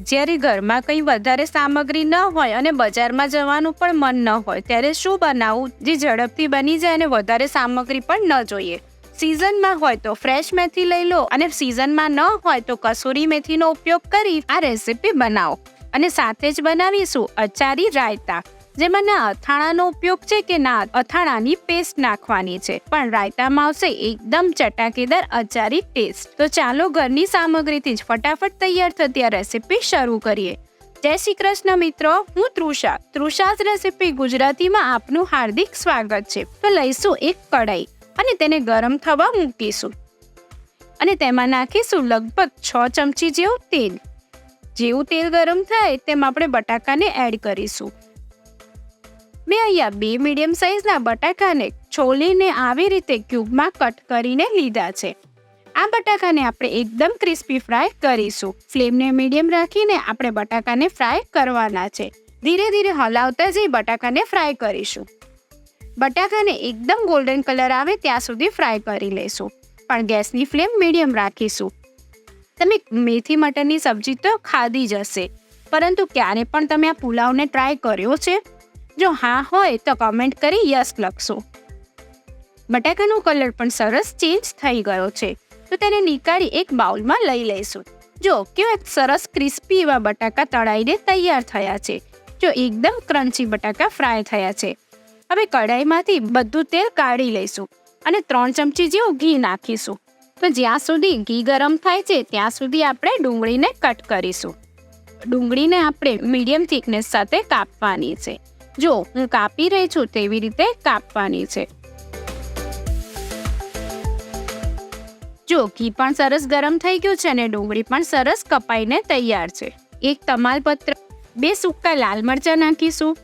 જ્યારે ઘરમાં કંઈ વધારે સામગ્રી ન હોય અને બજારમાં જવાનું પણ મન ન હોય, ત્યારે શું બનાવવું જે ઝડપથી બની જાય અને વધારે સામગ્રી પણ ન જોઈએ. સિઝનમાં હોય તો ફ્રેશ મેથી લઈ લો અને સિઝનમાં ન હોય તો કસૂરી મેથીનો ઉપયોગ કરી આ રેસીપી બનાવો. અને સાથે જ બનાવીશું અચારી રાયતા. જેમાં ના અથાણાનો ઉપયોગ છે કે ના અથાણાની પેસ્ટ નાખવાની છે. પણ રાયતામાં આવશે એકદમ ચટાકેદાર અચારી ટેસ્ટ તો ચાલો ઘરની સામગ્રીથી જ ફટાફટ તૈયાર થતી આ રેસીપી શરૂ કરીએ. જય શ્રી કૃષ્ણ મિત્રો, હું તૃષા. તૃષાસ રેસીપી ગુજરાતીમાં આપનું હાર્દિક સ્વાગત છે. તો લઈશું એક કઢાઈ અને તેને ગરમ થવા મૂકીશું. અને તેમાં નાખીશું લગભગ છ ચમચી જેવું તેલ. જેવું તેલ ગરમ થાય તેમ આપણે બટાકાને એડ કરીશું. મેં અહીંયા બે મીડિયમ સાઇઝના બટાકાને છોલીને આવી રીતે ક્યુબમાં કટ કરીને લીધા છે. આ બટાકાને આપણે એકદમ ક્રિસ્પી ફ્રાય કરીશું. ફ્લેમને મીડિયમ રાખીને આપણે બટાકાને ફ્રાય કરવાના છે. ધીરે ધીરે હલાવતા જઈ બટાકાને ફ્રાય કરીશું. બટાકાને એકદમ ગોલ્ડન કલર આવે ત્યાં સુધી ફ્રાય કરી લઈશું પણ ગેસની ફ્લેમ મીડિયમ રાખીશું. તમે મેથી મટરની સબ્જી તો ખાધી જ હશે. પરંતુ ક્યારે પણ તમે આ પુલાવને ટ્રાય કર્યો છે? જો હા હોય તો કમેન્ટ કરી યસ લખશો. બટાકાનો કલર પણ સરસ ચેન્જ થઈ ગયો છે. તો તેને નીકાળી એક બાઉલમાં લઈ લઈશું. જો કેવા સરસ ક્રિસ્પી એવા બટાકા તળાઈને તૈયાર થયા છે. જો એકદમ ક્રન્ચી બટાકા ફ્રાય થયા છે. હવે કઢાઈમાંથી બધું તેલ કાઢી લઈશું અને ત્રણ ચમચી જેવું ઘી નાખીશું. તો જ્યાં સુધી ઘી ગરમ થાય છે ત્યાં સુધી આપણે ડુંગળીને કટ કરીશું. ડુંગળીને આપણે મીડિયમ થિકનેસ સાથે કાપવાની છે. જો હું કાપી રહી છું તેવી રીતે કાપવાની છે. જો ઘી પણ સરસ ગરમ થઈ ગયું છે અને ડુંગળી પણ સરસ કપાઈને તૈયાર છે. એક તમાલપત્ર, બે સૂકા લાલ મરચાં નાખીશું,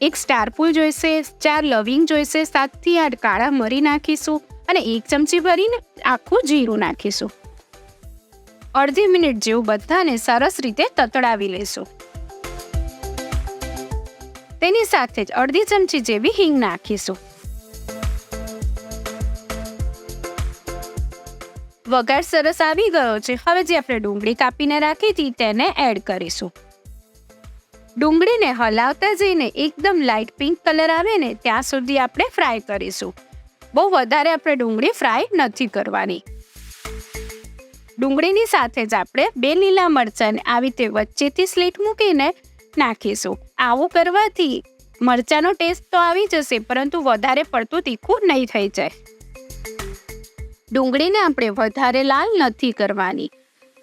એક સ્ટારફૂલ જોઈશે, ચાર લવિંગ જોઈશે, સાતથી આઠ કાળા મરી નાખીશું અને એક ચમચી ભરીને આખું જીરું નાખીશું. અડધી મિનિટ જેવું બધાને સરસ રીતે તતડાવી લઈશું. તેની સાથે જ અડધી ચમચી જેવી હિંગ નાખીશું. વઘાર સરસ આવી ગયો છે. હવે જે આપણે ડુંગળી કાપીને રાખી હતી તેને એડ કરીશું. ડુંગળીને હલાવતા જઈને એકદમ લાઇટ પિંક કલર આવે ને ત્યાં સુધી આપણે ફ્રાય કરીશું. બહુ વધારે આપણે ડુંગળી ફ્રાય નથી કરવાની. ડુંગળીની સાથે જ આપણે બે લીલા મરચાંને આવી રીતે વચ્ચેથી સ્લીટ મૂકીને નાખીશું. આવું કરવાથી મરચાંનો ટેસ્ટ તો આવી જશે, પરંતુ વધારે પડતું તીખું નહીં થઈ જાય. ડુંગળીને આપણે વધારે લાલ નથી કરવાની.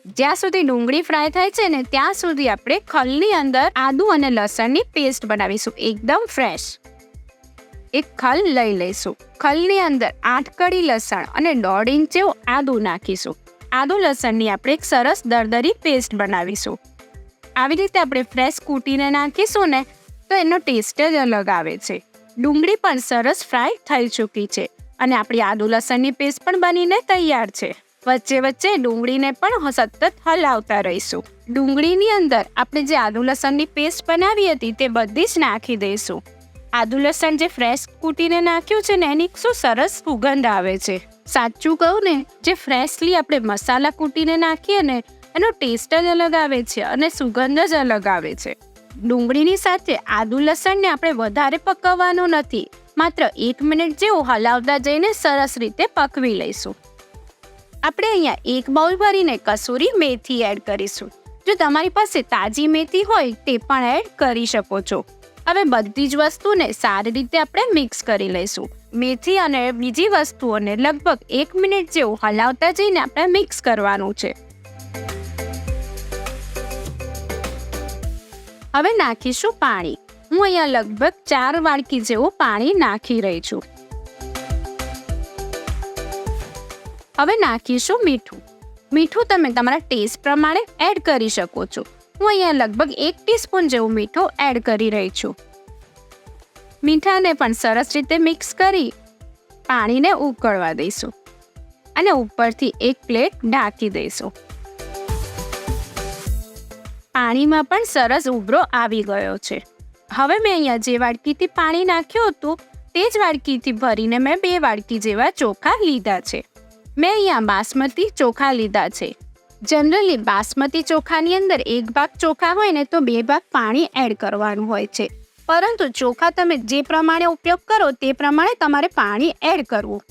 જ્યાં સુધી ડુંગળી ફ્રાય થાય છે ને, ત્યાં સુધી આપણે ખલની અંદર આદુ અને લસણની પેસ્ટ બનાવીશું, એકદમ ફ્રેશ એક ખલ લઈ લઈશું. ખલની અંદર આઠ કડી લસણ અને દોઢ ઇંચ જેવું આદુ નાખીશું. આદુ લસણની આપણે એક સરસ દરદરી પેસ્ટ બનાવીશું. આવી રીતે આપણે ફ્રેશ કૂટીને નાખીશું ને, તો એનો ટેસ્ટ જ અલગ આવે છે. ડુંગળી પણ સરસ ફ્રાય થઈ ચૂકી છે અને આપણી આદુ લસણની પેસ્ટ પણ બનીને તૈયાર છે. વચ્ચે વચ્ચે ડુંગળીને પણ સતત હલાવતા રહીશું. ડુંગળીની અંદર આપણે જે આદુ લસણની પેસ્ટ બનાવી હતી તે બધી જ નાખી દઈશું. આદુ લસણ જે ફ્રેશ કૂટીને નાખ્યું છે ને, એની શું સરસ સુગંધ આવે છે. સાચું કહું ને, જે ફ્રેશલી આપણે મસાલા કૂટીને નાખીએ ને એનો ટેસ્ટ જ અલગ આવે છે અને સુગંધ જ અલગ આવે છે. ડુંગળીની સાથે આદુ લસણને આપણે વધારે પકવવાનું નથી, માત્ર એક મિનિટ જેવું હલાવતા જઈને સરસ રીતે પકવી લઈશું. આપણે અહીંયા એક બાઉલ ભરીને કસૂરી મેથી એડ કરીશું. જો તમારી પાસે તાજી મેથી હોય તે પણ એડ કરી શકો છો. હવે બધી જ વસ્તુને સારી રીતે આપણે મિક્સ કરી લઈશું. મેથી અને બીજી વસ્તુઓને લગભગ એક મિનિટ જેવું હલાવતા જઈને આપણે મિક્સ કરવાનું છે. હવે નાખીશું પાણી. હું અહીંયા લગભગ ચાર વાડકી જેવું પાણી નાખી રહી છું. હવે નાખીશું મીઠું. મીઠું તમે તમારા ટેસ્ટ પ્રમાણે એડ કરી શકો છો. હું અહીંયા લગભગ એક ટીસ્પૂન જેવું મીઠું એડ કરી રહી છું. મીઠાને પણ સરસ રીતે મિક્સ કરી પાણીને ઉકળવા દઈશું. અને ઉપરથી એક પ્લેટ ઢાંકી દઈશું. પાણીમાં પણ સરસ ઉભરો આવી ગયો છે. હવે મેં અહીંયા જે વાડકીથી પાણી નાખ્યું હતું, તે જ વાડકીથી ભરીને મેં બે વાડકી જેવા ચોખા લીધા છે. મેં અહીંયા બાસમતી ચોખા લીધા છે. જનરલી બાસમતી ચોખાની અંદર એક ભાગ ચોખા હોય ને તો બે ભાગ પાણી એડ કરવાનું હોય છે. પરંતુ ચોખા તમે જે પ્રમાણે ઉપયોગ કરો તે પ્રમાણે તમારે પાણી એડ કરવું.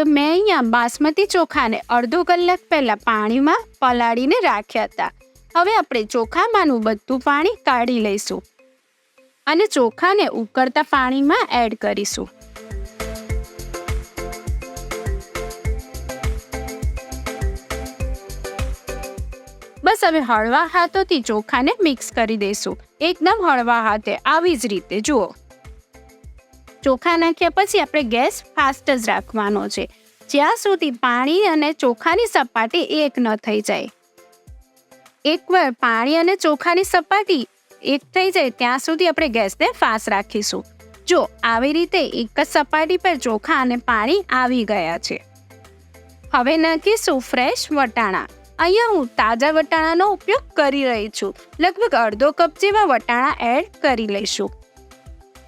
તો મેં અહીંયા બાસમતી ચોખાને અડધો કલાક પહેલાં પાણીમાં પલાળીને રાખ્યા હતા. હવે આપણે ચોખામાંનું બધું પાણી કાઢી લઈશું અને ચોખાને ઉકળતા પાણીમાં એડ કરીશું. બસ હવે હળવા હાથોથી ચોખાને મિક્સ કરી દઈશું. એકદમ હળવા હાથે. આવી જ રીતે, જુઓ. ચોખા નાખ્યા પછી આપણે ગેસ ફાસ્ટ જ રાખવાનો છે. જ્યાં સુધી પાણી અને ચોખાની સપાટી એક ન થઈ જાય. એકવાર પાણી અને ચોખાની સપાટી એક થઈ જાય ત્યાં સુધી આપણે ગેસને ફાસ્ટ રાખીશું. જો આવી રીતે એક જ સપાટી પર ચોખા અને પાણી આવી ગયા છે. હવે નાખીશું ફ્રેશ વટાણા. અહીંયા હું તાજા વટાણાનો ઉપયોગ કરી રહી છું. લગભગ અડધો કપ જેવા વટાણા એડ કરી લઈશું.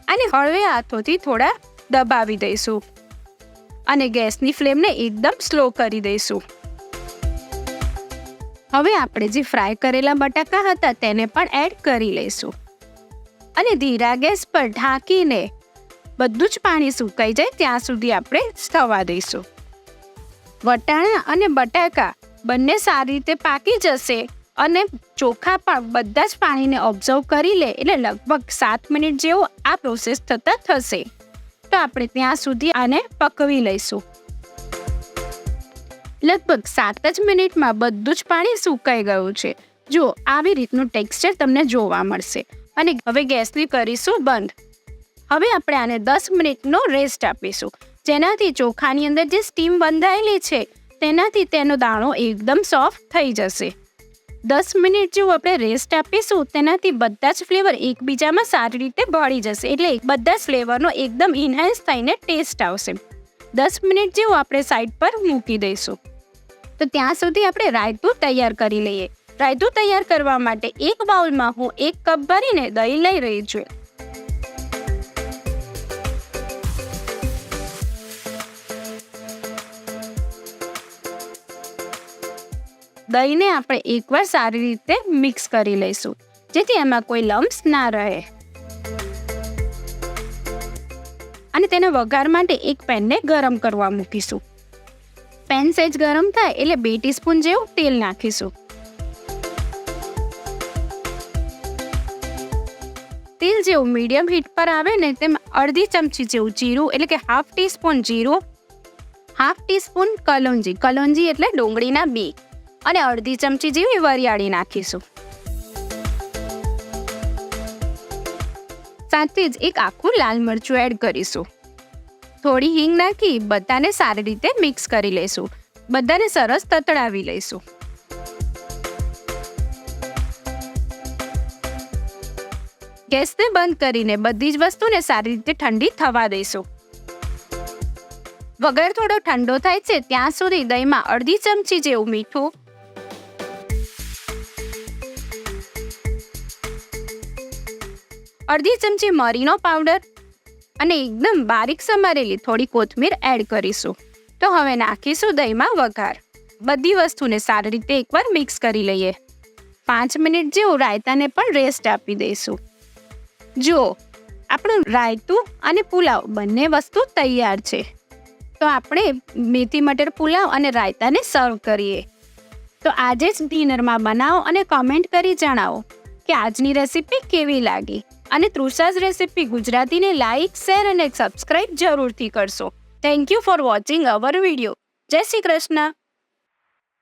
અને હળવે હાથોથી થોડા દબાવી દઈશું. અને ગેસની ફ્લેમને એકદમ સ્લો કરી દઈશું. હવે આપણે જે ફ્રાય કરેલા બટાકા હતા તેને પણ એડ કરી લઈશું. અને ધીરા ગેસ પર ઢાંકીને બધું જ પાણી સુકાઈ જાય ત્યાં સુધી આપણે થવા દઈશું. વટાણા અને બટાકા બંને સારી રીતે પાકી જશે. અને ચોખા પણ બધા જ પાણીને ઓબ્ઝર્વ કરી લે એટલે લગભગ સાત મિનિટ જેવો આ પ્રોસેસ થતાં થશે. તો આપણે ત્યાં સુધી આને પકવી લઈશું. લગભગ સાત જ મિનિટમાં બધું જ પાણી સુકાઈ ગયું છે. જો આવી રીતનું ટેક્સચર તમને જોવા મળશે. અને હવે ગેસની કરીશું બંધ. હવે આપણે આને દસ મિનિટનો રેસ્ટ આપીશું. જેનાથી ચોખાની અંદર જે સ્ટીમ બંધાયેલી છે, તેનાથી તેનો દાણો એકદમ સોફ્ટ થઈ જશે. દસ મિનિટ જેવું આપણે રેસ્ટ આપીશું, તેનાથી બધા જ ફ્લેવર એકબીજામાં સારી રીતે ભળી જશે. એટલે બધા જ ફ્લેવરનો એકદમ ઇન્હેન્સ થઈને ટેસ્ટ આવશે. દસ મિનિટ જેવું આપણે સાઈડ પર મૂકી દઈશું. તો ત્યાં સુધી આપણે રાયતું તૈયાર કરી લઈએ. રાયતું તૈયાર કરવા માટે એક બાઉલમાં હું એક કપ ભરીને દહીં લઈ રહી છું. દહીંને આપણે એકવાર સારી રીતે મિક્સ કરી લઈશું, જેથી એમાં કોઈ લમ્સ ના રહે. અને તેને વઘાર માટે એક પેનને ગરમ કરવા મૂકીશું. પેન સહેજ ગરમ થાય એટલે બે ટીસ્પૂન જેવું તેલ નાખીશું. તેલ જેવું મીડિયમ હીટ પર આવે ને તેમાં અડધી ચમચી જેવું જીરું, એટલે કે હાફ ટીસ્પૂન જીરું હાફ ટીસ્પૂન કલોંજી. કલોંજી એટલે ડુંગળીના બી. અને અડધી ચમચી જેવી વરિયાળી નાખીશું. સાથે જ એક આખું લાલ મરચું એડ કરીશું. થોડી હિંગ નાખી બધાને સારી રીતે મિક્સ કરી લઈશું. બધાને સરસ તતડાવી લઈશું. ગેસને બંધ કરીને બધી જ વસ્તુને સારી રીતે ઠંડી થવા દઈશું. વગર થોડો ઠંડો થાય છે, ત્યાં સુધી દહીંમાં અડધી ચમચી જેવું મીઠું અડધી ચમચી મરીનો પાવડર અને એકદમ બારીક સમારેલી થોડી કોથમીર એડ કરીશું. તો હવે નાખીશું દહીંમાં વઘાર. બધી વસ્તુને સારી રીતે એકવાર મિક્સ કરી લઈએ. પાંચ મિનિટ જેવું રાયતાને પણ રેસ્ટ આપી દઈશું. જુઓ, આપણું રાયતું અને પુલાવ બંને વસ્તુ તૈયાર છે. તો આપણે મેથી મટર પુલાવ અને રાયતાને સર્વ કરીએ. તો આજે જ ડિનરમાં બનાવો અને કોમેન્ટ કરી જણાવો કે આજની રેસીપી કેવી લાગી? અને તૃષાઝ રેસીપી ગુજરાતીને લાઇક શેર અને સબસ્ક્રાઇબ જરૂરથી કરશો. Thank you for watching our video જય શ્રી કૃષ્ણ.